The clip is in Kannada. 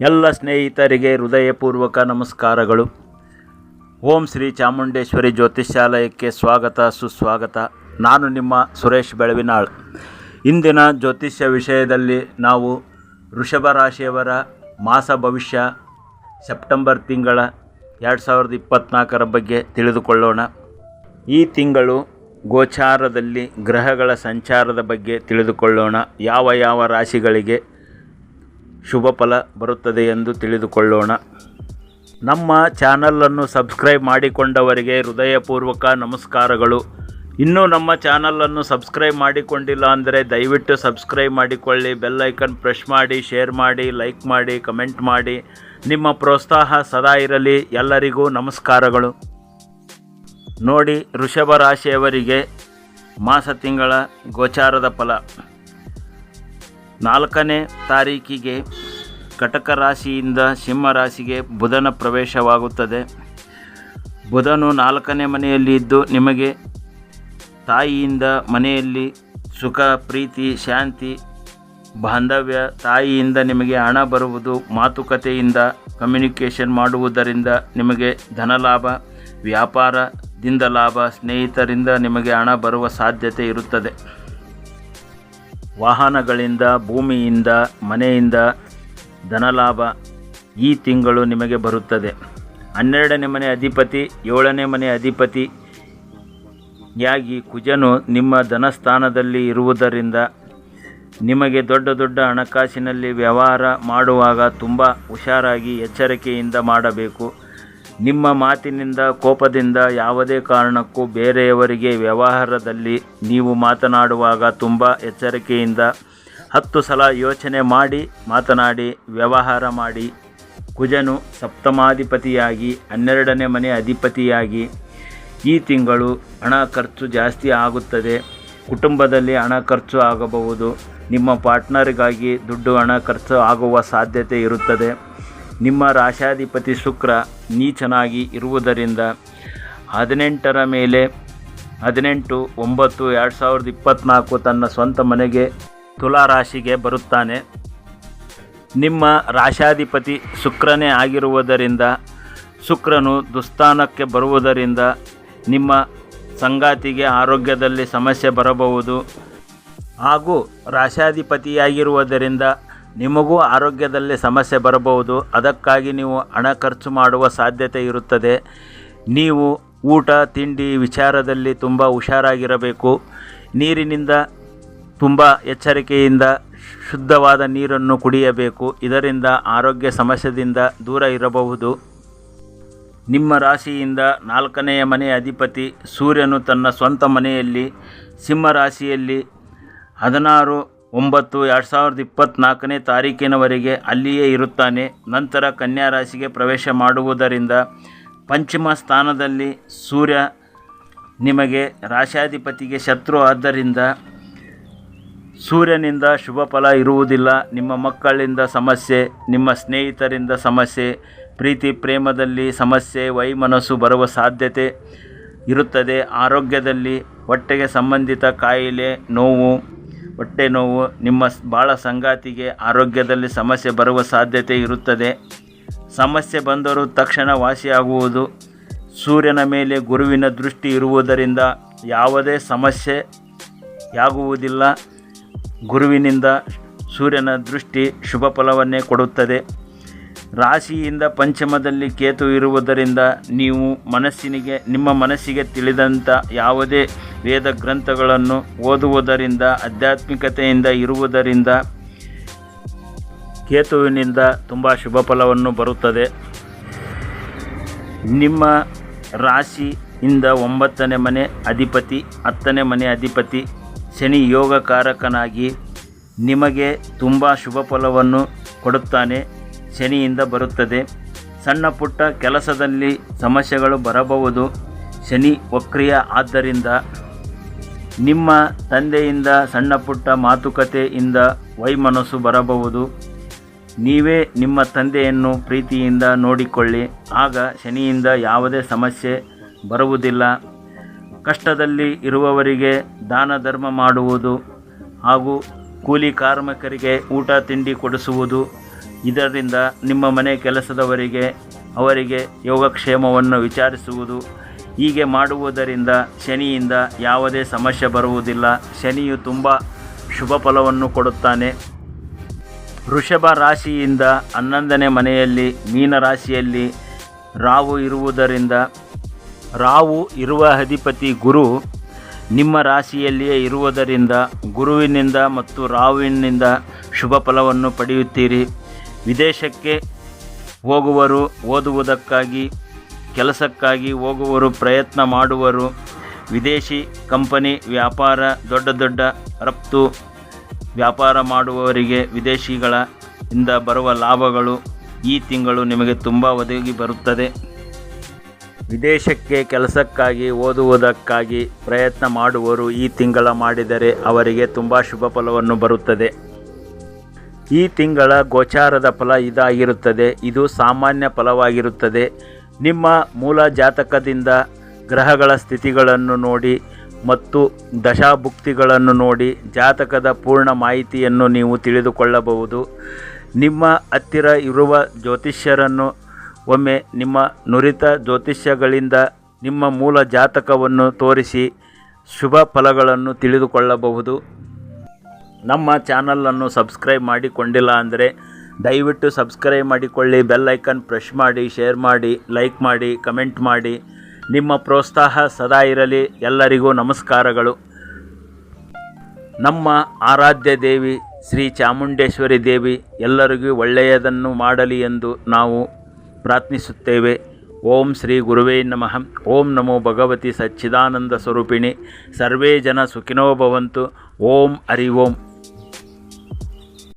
ಎಲ್ಲ ಸ್ನೇಹಿತರಿಗೆ ಹೃದಯಪೂರ್ವಕ ನಮಸ್ಕಾರಗಳು. ಓಂ ಶ್ರೀ ಚಾಮುಂಡೇಶ್ವರಿ ಜ್ಯೋತಿಷ್ಯಾಲಯಕ್ಕೆ ಸ್ವಾಗತ, ಸುಸ್ವಾಗತ. ನಾನು ನಿಮ್ಮ ಸುರೇಶ್ ಬೆಳವಿನಾಳ್. ಇಂದಿನ ಜ್ಯೋತಿಷ್ಯ ವಿಷಯದಲ್ಲಿ ನಾವು ವೃಷಭ ರಾಶಿಯವರ ಮಾಸ ಭವಿಷ್ಯ, ಸೆಪ್ಟೆಂಬರ್ ತಿಂಗಳ ಎರಡು ಸಾವಿರದ ಇಪ್ಪತ್ತ್ನಾಲ್ಕರ ಬಗ್ಗೆ ತಿಳಿದುಕೊಳ್ಳೋಣ. ಈ ತಿಂಗಳು ಗೋಚಾರದಲ್ಲಿ ಗ್ರಹಗಳ ಸಂಚಾರದ ಬಗ್ಗೆ ತಿಳಿದುಕೊಳ್ಳೋಣ. ಯಾವ ಯಾವ ರಾಶಿಗಳಿಗೆ ಶುಭ ಫಲ ಬರುತ್ತದೆ ಎಂದು ತಿಳಿದುಕೊಳ್ಳೋಣ. ನಮ್ಮ ಚಾನಲನ್ನು ಸಬ್ಸ್ಕ್ರೈಬ್ ಮಾಡಿಕೊಂಡವರಿಗೆ ಹೃದಯಪೂರ್ವಕ ನಮಸ್ಕಾರಗಳು. ಇನ್ನೂ ನಮ್ಮ ಚಾನಲನ್ನು ಸಬ್ಸ್ಕ್ರೈಬ್ ಮಾಡಿಕೊಂಡಿಲ್ಲ ಅಂದರೆ ದಯವಿಟ್ಟು ಸಬ್ಸ್ಕ್ರೈಬ್ ಮಾಡಿಕೊಳ್ಳಿ ಬೆಲ್ಲೈಕನ್ ಪ್ರೆಸ್ ಮಾಡಿ ಶೇರ್ ಮಾಡಿ ಲೈಕ್ ಮಾಡಿ ಕಮೆಂಟ್ ಮಾಡಿ. ನಿಮ್ಮ ಪ್ರೋತ್ಸಾಹ ಸದಾ ಇರಲಿ. ಎಲ್ಲರಿಗೂ ನಮಸ್ಕಾರಗಳು. ನೋಡಿ, ವೃಷಭ ರಾಶಿಯವರಿಗೆ ಮಾಸ ತಿಂಗಳ ಗೋಚಾರದ ಫಲ. ನಾಲ್ಕನೇ ತಾರೀಕಿಗೆ ಕಟಕ ರಾಶಿಯಿಂದ ಸಿಂಹ ರಾಶಿಗೆ ಬುಧನ ಪ್ರವೇಶವಾಗುತ್ತದೆ. ಬುಧನು ನಾಲ್ಕನೇ ಮನೆಯಲ್ಲಿ ಇದ್ದು ನಿಮಗೆ ತಾಯಿಯಿಂದ ಮನೆಯಲ್ಲಿ ಸುಖ, ಪ್ರೀತಿ, ಶಾಂತಿ, ಬಾಂಧವ್ಯ, ತಾಯಿಯಿಂದ ನಿಮಗೆ ಹಣ ಬರುವುದು, ಮಾತುಕತೆಯಿಂದ ಕಮ್ಯುನಿಕೇಷನ್ ಮಾಡುವುದರಿಂದ ನಿಮಗೆ ಧನಲಾಭ, ವ್ಯಾಪಾರದಿಂದ ಲಾಭ, ಸ್ನೇಹಿತರಿಂದ ನಿಮಗೆ ಹಣ ಬರುವ ಸಾಧ್ಯತೆ ಇರುತ್ತದೆ. ವಾಹನಗಳಿಂದ, ಭೂಮಿಯಿಂದ, ಮನೆಯಿಂದ ಧನಲಾಭ ಈ ತಿಂಗಳು ನಿಮಗೆ ಬರುತ್ತದೆ. ಹನ್ನೆರಡನೇ ಮನೆ ಅಧಿಪತಿ, ಏಳನೇ ಮನೆ ಅಧಿಪತಿ ಯಾಗಿ ಕುಜನು ನಿಮ್ಮ ಧನಸ್ಥಾನದಲ್ಲಿ ಇರುವುದರಿಂದ ನಿಮಗೆ ದೊಡ್ಡ ದೊಡ್ಡ ಹಣಕಾಸಿನಲ್ಲಿ ವ್ಯವಹಾರ ಮಾಡುವಾಗ ತುಂಬ ಹುಷಾರಾಗಿ ಎಚ್ಚರಿಕೆಯಿಂದ ಮಾಡಬೇಕು. ನಿಮ್ಮ ಮಾತಿನಿಂದ, ಕೋಪದಿಂದ, ಯಾವುದೇ ಕಾರಣಕ್ಕೂ ಬೇರೆಯವರಿಗೆ ವ್ಯವಹಾರದಲ್ಲಿ ನೀವು ಮಾತನಾಡುವಾಗ ತುಂಬ ಎಚ್ಚರಿಕೆಯಿಂದ ಹತ್ತು ಸಲ ಯೋಚನೆ ಮಾಡಿ, ಮಾತನಾಡಿ, ವ್ಯವಹಾರ ಮಾಡಿ. ಕುಜನು ಸಪ್ತಮಾಧಿಪತಿಯಾಗಿ, ಹನ್ನೆರಡನೇ ಮನೆ ಅಧಿಪತಿಯಾಗಿ. ಈ ತಿಂಗಳು ಹಣ ಖರ್ಚು ಜಾಸ್ತಿ ಆಗುತ್ತದೆ. ಕುಟುಂಬದಲ್ಲಿ ಹಣ ಖರ್ಚು ಆಗಬಹುದು. ನಿಮ್ಮ ಪಾರ್ಟ್ನರ್ಗಾಗಿ ದುಡ್ಡು ಹಣ ಖರ್ಚು ಆಗುವ ಸಾಧ್ಯತೆ ಇರುತ್ತದೆ. ನಿಮ್ಮ ರಾಶಾಧಿಪತಿ ಶುಕ್ರ ನೀಚನಾಗಿ ಇರುವುದರಿಂದ ಹದಿನೆಂಟರ ಮೇಲೆ ಹದಿನೆಂಟು, ಒಂಬತ್ತು, ಎರಡು ಸಾವಿರದ ಇಪ್ಪತ್ತ್ನಾಲ್ಕು ತನ್ನ ಸ್ವಂತ ಮನೆಗೆ ತುಲಾ ರಾಶಿಗೆ ಬರುತ್ತಾನೆ. ನಿಮ್ಮ ರಾಶಾಧಿಪತಿ ಶುಕ್ರನೇ ಆಗಿರುವುದರಿಂದ, ಶುಕ್ರನು ದುಸ್ಥಾನಕ್ಕೆ ಬರುವುದರಿಂದ ನಿಮ್ಮ ಸಂಗಾತಿಗೆ ಆರೋಗ್ಯದಲ್ಲಿ ಸಮಸ್ಯೆ ಬರಬಹುದು. ಹಾಗೂ ರಾಶಾಧಿಪತಿಯಾಗಿರುವುದರಿಂದ ನಿಮಗೂ ಆರೋಗ್ಯದಲ್ಲಿ ಸಮಸ್ಯೆ ಬರಬಹುದು. ಅದಕ್ಕಾಗಿ ನೀವು ಹಣ ಖರ್ಚು ಮಾಡುವ ಸಾಧ್ಯತೆ ಇರುತ್ತದೆ. ನೀವು ಊಟ, ತಿಂಡಿ ವಿಚಾರದಲ್ಲಿ ತುಂಬ ಹುಷಾರಾಗಿರಬೇಕು. ನೀರಿನಿಂದ ತುಂಬ ಎಚ್ಚರಿಕೆಯಿಂದ ಶುದ್ಧವಾದ ನೀರನ್ನು ಕುಡಿಯಬೇಕು. ಇದರಿಂದ ಆರೋಗ್ಯ ಸಮಸ್ಯೆಯಿಂದ ದೂರ ಇರಬಹುದು. ನಿಮ್ಮ ರಾಶಿಯಿಂದ ನಾಲ್ಕನೆಯ ಮನೆಯ ಅಧಿಪತಿ ಸೂರ್ಯನು ತನ್ನ ಸ್ವಂತ ಮನೆಯಲ್ಲಿ, ಸಿಂಹ ರಾಶಿಯಲ್ಲಿ ಹದಿನಾರು ಒಂಬತ್ತು ಎರಡು ಸಾವಿರದ ಇಪ್ಪತ್ತ್ನಾಲ್ಕನೇ ತಾರೀಕಿನವರೆಗೆ ಅಲ್ಲಿಯೇ ಇರುತ್ತಾನೆ. ನಂತರ ಕನ್ಯಾ ರಾಶಿಗೆ ಪ್ರವೇಶ ಮಾಡುವುದರಿಂದ ಪಂಚಮ ಸ್ಥಾನದಲ್ಲಿ ಸೂರ್ಯ ನಿಮಗೆ ರಾಶಾಧಿಪತಿಗೆ ಶತ್ರು ಆದ್ದರಿಂದ ಸೂರ್ಯನಿಂದ ಶುಭ ಫಲ ಇರುವುದಿಲ್ಲ. ನಿಮ್ಮ ಮಕ್ಕಳಿಂದ ಸಮಸ್ಯೆ, ನಿಮ್ಮ ಸ್ನೇಹಿತರಿಂದ ಸಮಸ್ಯೆ, ಪ್ರೀತಿ ಪ್ರೇಮದಲ್ಲಿ ಸಮಸ್ಯೆ, ವೈಮನಸ್ಸು ಬರುವ ಸಾಧ್ಯತೆ ಇರುತ್ತದೆ. ಆರೋಗ್ಯದಲ್ಲಿ ಹೊಟ್ಟೆಗೆ ಸಂಬಂಧಿತ ಕಾಯಿಲೆ, ನೋವು ಹೊಟ್ಟೆ ನೋವು ನಿಮ್ಮ ಬಾಳ ಸಂಗಾತಿಗೆ ಆರೋಗ್ಯದಲ್ಲಿ ಸಮಸ್ಯೆ ಬರುವ ಸಾಧ್ಯತೆ ಇರುತ್ತದೆ. ಸಮಸ್ಯೆ ಬಂದರೂ ತಕ್ಷಣ ವಾಸಿಯಾಗುವುದು. ಸೂರ್ಯನ ಮೇಲೆ ಗುರುವಿನ ದೃಷ್ಟಿ ಇರುವುದರಿಂದ ಯಾವುದೇ ಸಮಸ್ಯೆ ಯಾಗುವುದಿಲ್ಲ. ಗುರುವಿನಿಂದ ಸೂರ್ಯನ ದೃಷ್ಟಿ ಶುಭ ಫಲವನ್ನೇ ಕೊಡುತ್ತದೆ. ರಾಶಿಯಿಂದ ಪಂಚಮದಲ್ಲಿ ಕೇತು ಇರುವುದರಿಂದ ನೀವು ಮನಸ್ಸಿನಿಗೆ, ನಿಮ್ಮ ಮನಸ್ಸಿಗೆ ತಿಳಿದಂಥ ಯಾವುದೇ ವೇದ ಗ್ರಂಥಗಳನ್ನು ಓದುವುದರಿಂದ, ಆಧ್ಯಾತ್ಮಿಕತೆಯಿಂದ ಇರುವುದರಿಂದ ಕೇತುವಿನಿಂದ ತುಂಬ ಶುಭ ಫಲವನ್ನು ಬರುತ್ತದೆ. ನಿಮ್ಮ ರಾಶಿಯಿಂದ ಒಂಬತ್ತನೇ ಮನೆ ಅಧಿಪತಿ, ಹತ್ತನೇ ಮನೆ ಅಧಿಪತಿ, ಶನಿ ಯೋಗಕಾರಕನಾಗಿ ನಿಮಗೆ ತುಂಬ ಶುಭ ಫಲವನ್ನು ಕೊಡುತ್ತಾನೆ, ಶನಿಯಿಂದ ಬರುತ್ತದೆ. ಸಣ್ಣ ಪುಟ್ಟ ಕೆಲಸದಲ್ಲಿ ಸಮಸ್ಯೆಗಳು ಬರಬಹುದು. ಶನಿ ವಕ್ರಿಯ ಆದ್ದರಿಂದ ನಿಮ್ಮ ತಂದೆಯಿಂದ ಸಣ್ಣ ಪುಟ್ಟ ಮಾತುಕತೆಯಿಂದ ವೈಮನಸ್ಸು ಬರಬಹುದು. ನೀವೇ ನಿಮ್ಮ ತಂದೆಯನ್ನು ಪ್ರೀತಿಯಿಂದ ನೋಡಿಕೊಳ್ಳಿ. ಆಗ ಶನಿಯಿಂದ ಯಾವುದೇ ಸಮಸ್ಯೆ ಬರುವುದಿಲ್ಲ. ಕಷ್ಟದಲ್ಲಿ ಇರುವವರಿಗೆ ದಾನ ಧರ್ಮ ಮಾಡುವುದು ಹಾಗೂ ಕೂಲಿ ಕಾರ್ಮಿಕರಿಗೆ ಊಟ ತಿಂಡಿ ಕೊಡಿಸುವುದು. ಇದರಿಂದ ನಿಮ್ಮ ಮನೆ ಕೆಲಸದವರಿಗೆ, ಅವರಿಗೆ ಯೋಗಕ್ಷೇಮವನ್ನು ವಿಚಾರಿಸುವುದು. ಹೀಗೆ ಮಾಡುವುದರಿಂದ ಶನಿಯಿಂದ ಯಾವುದೇ ಸಮಸ್ಯೆ ಬರುವುದಿಲ್ಲ. ಶನಿಯು ತುಂಬ ಶುಭ ಫಲವನ್ನು ಕೊಡುತ್ತಾನೆ. ವೃಷಭ ರಾಶಿಯಿಂದ ಹನ್ನೊಂದನೇ ಮನೆಯಲ್ಲಿ, ಮೀನ ರಾಶಿಯಲ್ಲಿ ರಾವು ಇರುವುದರಿಂದ ರಾವು ಇರುವ ಅಧಿಪತಿ ಗುರು ನಿಮ್ಮ ರಾಶಿಯಲ್ಲಿಯೇ ಇರುವುದರಿಂದ ಗುರುವಿನಿಂದ ಮತ್ತು ರಾವಿನಿಂದ ಶುಭ ಫಲವನ್ನು ಪಡೆಯುತ್ತೀರಿ. ವಿದೇಶಕ್ಕೆ ಹೋಗುವರು, ಓದುವುದಕ್ಕಾಗಿ ಕೆಲಸಕ್ಕಾಗಿ ಹೋಗುವರು, ಪ್ರಯತ್ನ ಮಾಡುವರು. ವಿದೇಶಿ ಕಂಪನಿ ವ್ಯಾಪಾರ, ದೊಡ್ಡ ದೊಡ್ಡ ರಫ್ತು ವ್ಯಾಪಾರ ಮಾಡುವವರಿಗೆ ವಿದೇಶಿಗಳ ಇಂದ ಬರುವ ಲಾಭಗಳು ಈ ತಿಂಗಳು ನಿಮಗೆ ತುಂಬ ಒದಗಿ ಬರುತ್ತದೆ. ವಿದೇಶಕ್ಕೆ ಕೆಲಸಕ್ಕಾಗಿ ಓದುವುದಕ್ಕಾಗಿ ಪ್ರಯತ್ನ ಮಾಡುವರು ಈ ತಿಂಗಳ ಮಾಡಿದರೆ ಅವರಿಗೆ ತುಂಬ ಶುಭ ಫಲವನ್ನು ಬರುತ್ತದೆ. ಈ ತಿಂಗಳ ಗೋಚಾರದ ಫಲ ಇದಾಗಿರುತ್ತದೆ. ಇದು ಸಾಮಾನ್ಯ ಫಲವಾಗಿರುತ್ತದೆ. ನಿಮ್ಮ ಮೂಲ ಜಾತಕದಿಂದ ಗ್ರಹಗಳ ಸ್ಥಿತಿಗಳನ್ನು ನೋಡಿ ಮತ್ತು ದಶಾಭುಕ್ತಿಗಳನ್ನು ನೋಡಿ ಜಾತಕದ ಪೂರ್ಣ ಮಾಹಿತಿಯನ್ನು ನೀವು ತಿಳಿದುಕೊಳ್ಳಬಹುದು. ನಿಮ್ಮ ಹತ್ತಿರ ಇರುವ ಜ್ಯೋತಿಷ್ಯರನ್ನು ಒಮ್ಮೆ ನಿಮ್ಮ ನುರಿತ ಜ್ಯೋತಿಷ್ಯಗಳಿಂದ ನಿಮ್ಮ ಮೂಲ ಜಾತಕವನ್ನು ತೋರಿಸಿ ಶುಭ ಫಲಗಳನ್ನು ತಿಳಿದುಕೊಳ್ಳಬಹುದು. ನಮ್ಮ ಚಾನಲನ್ನು ಸಬ್ಸ್ಕ್ರೈಬ್ ಮಾಡಿಕೊಂಡಿಲ್ಲ ಅಂದರೆ ದಯವಿಟ್ಟು ಸಬ್ಸ್ಕ್ರೈಬ್ ಮಾಡಿಕೊಳ್ಳಿ, ಬೆಲ್ ಐಕನ್ ಪ್ರೆಸ್ ಮಾಡಿ, ಶೇರ್ ಮಾಡಿ, ಲೈಕ್ ಮಾಡಿ, ಕಮೆಂಟ್ ಮಾಡಿ. ನಿಮ್ಮ ಪ್ರೋತ್ಸಾಹ ಸದಾ ಇರಲಿ. ಎಲ್ಲರಿಗೂ ನಮಸ್ಕಾರಗಳು. ನಮ್ಮ ಆರಾಧ್ಯ ದೇವಿ ಶ್ರೀ ಚಾಮುಂಡೇಶ್ವರಿ ದೇವಿ ಎಲ್ಲರಿಗೂ ಒಳ್ಳೆಯದನ್ನು ಮಾಡಲಿ ಎಂದು ನಾವು ಪ್ರಾರ್ಥಿಸುತ್ತೇವೆ. ಓಂ ಶ್ರೀ ಗುರುವೇ ನಮಃ. ಓಂ ನಮೋ ಭಗವತಿ ಸಚ್ಚಿದಾನಂದ ಸ್ವರೂಪಿಣಿ. ಸರ್ವೇ ಜನ ಸುಖಿನೋ ಭವಂತು. ಓಂ ಹರಿ ಓಂ.